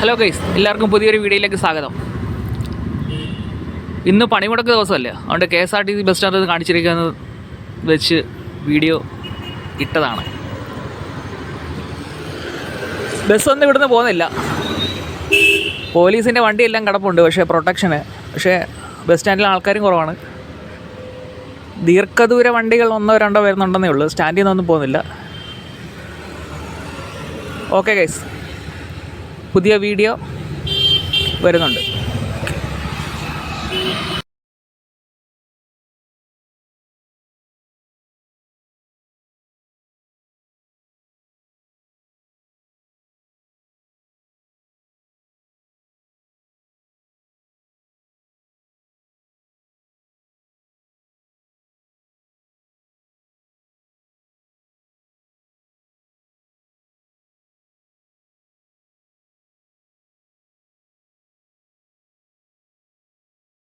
Hello guys എല്ലാവർക്കും പുതിയൊരു വീഡിയോയിലേക്ക് സ്വാഗതം. ഇന്ന് പണിമുടക്ക് ദിവസമല്ലേ? അതുകൊണ്ട് K S R T C bus സ്റ്റാൻഡിൽ കാണിച്ചിരിക്കുന്നത് വെച്ച് വീഡിയോ ഇട്ടതാണ്. ബസ്സൊന്നും ഇവിടുന്ന് പോകുന്നില്ല. പോലീസിന്റെ വണ്ടിയെല്ലാം കിടപ്പുണ്ട് പക്ഷേ പ്രൊട്ടക്ഷന് പക്ഷേ ബസ് സ്റ്റാൻഡിൽ ആൾക്കാരും കുറവാണ്. ദീർഘദൂര വണ്ടികൾ ഒന്നോ രണ്ടോ വരുന്നുണ്ടെന്നേ ഉള്ളൂ. സ്റ്റാൻഡിൽ നിന്നൊന്നും പോകുന്നില്ല. ഓക്കെ ഗൈസ് പുതിയ വീഡിയോ വരുന്നുണ്ട്.